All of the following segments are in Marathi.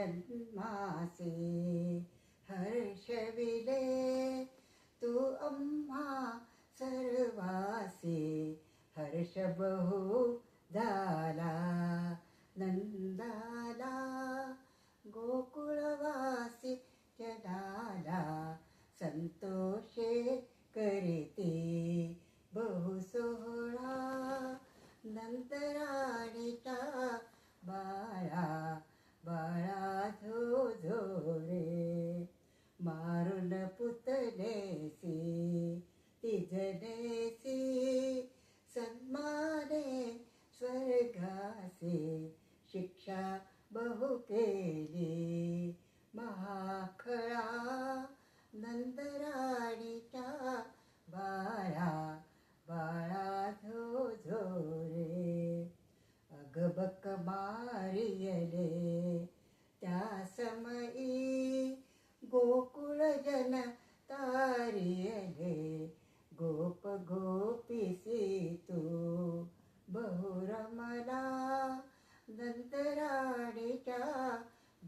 जन्मासे हर्षविले तू अम्मा सर्वासे हर्ष बहु झाला नंदाला गोकुळवासी जनाला संतोषे करते बहु सोहळा नंतराणीचा बाळा बाळा झो झो मारून पुतलेसी तिजनेसी सन्माने स्वर्गासी शिक्षा बहु केली महाखळा नंदराणीच्या बाळा बाळा झो झोरे अगबक मारियले समयी गोकुळ जन तारियले गोप गोपिसी तू बहुरमला नंतराणीच्या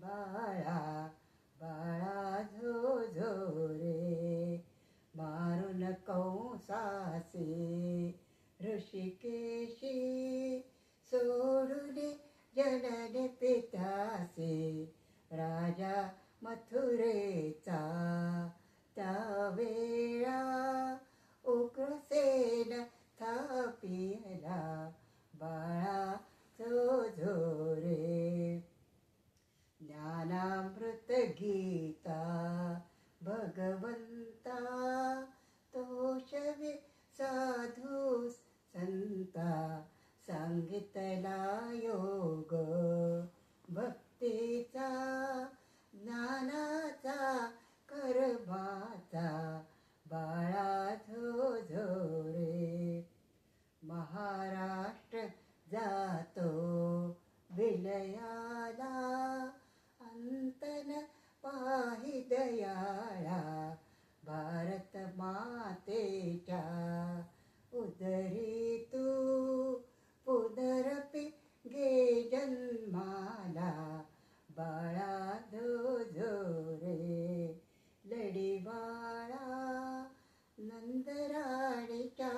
बाळा बाळा झो झो रे मारून कंसासे ऋषिके मथुरेचा त्या वेळा उकृसेन थापिला बाळा जो रे ज्ञानामृत गीता भगवंता तोषवे साधू संता सांगितला यो दयाला अंतन पाहि दयाळा भारत मातेच्या उदरी तू पुनरपि गे जन्माला. बाळा धो धो रे लढी बाळा नंदराणीच्या